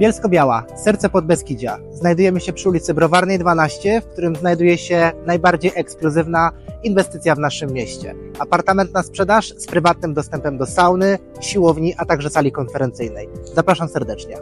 Bielsko-Biała, serce Podbeskidzia. Znajdujemy się przy ulicy Browarnej 12, w którym znajduje się najbardziej ekskluzywna inwestycja w naszym mieście. Apartament na sprzedaż z prywatnym dostępem do sauny, siłowni, a także sali konferencyjnej. Zapraszam serdecznie.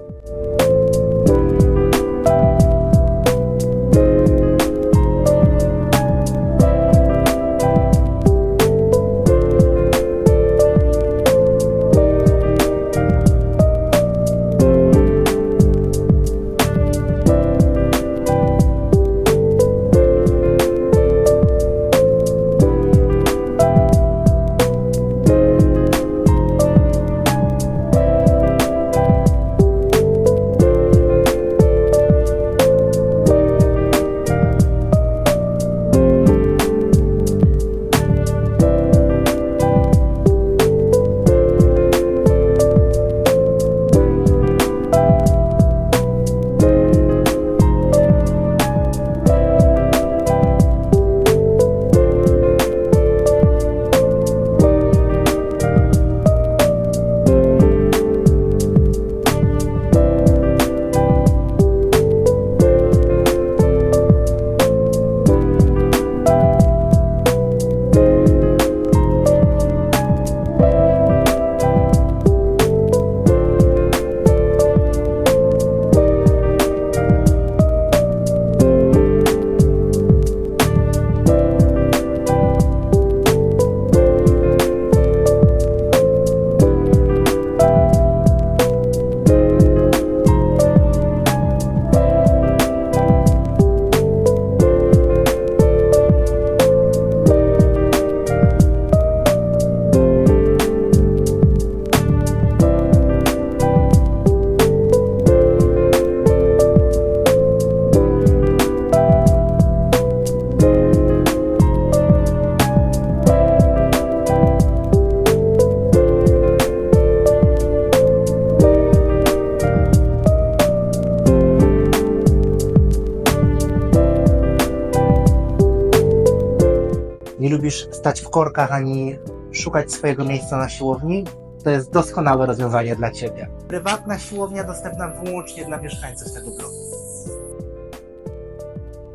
Nie lubisz stać w korkach ani szukać swojego miejsca na siłowni? To jest doskonałe rozwiązanie dla Ciebie. Prywatna siłownia dostępna wyłącznie dla mieszkańców tego bloku.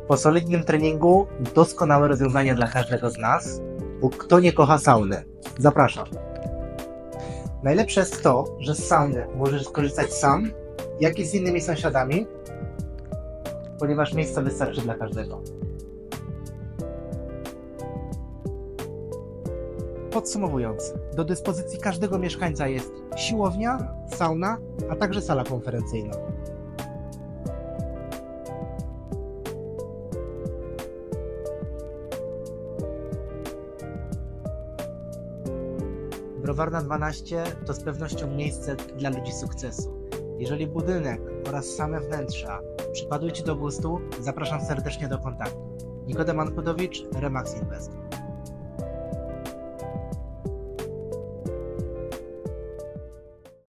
Po solidnym treningu doskonałe rozwiązanie dla każdego z nas, bo kto nie kocha sauny? Zapraszam. Najlepsze jest to, że z sauny możesz skorzystać sam, jak i z innymi sąsiadami, ponieważ miejsca wystarczy dla każdego. Podsumowując, do dyspozycji każdego mieszkańca jest siłownia, sauna, a także sala konferencyjna. Browarna 12 to z pewnością miejsce dla ludzi sukcesu. Jeżeli budynek oraz same wnętrza przypadły Ci do gustu, zapraszam serdecznie do kontaktu. Nikodem Ankudowicz, Remax Invest.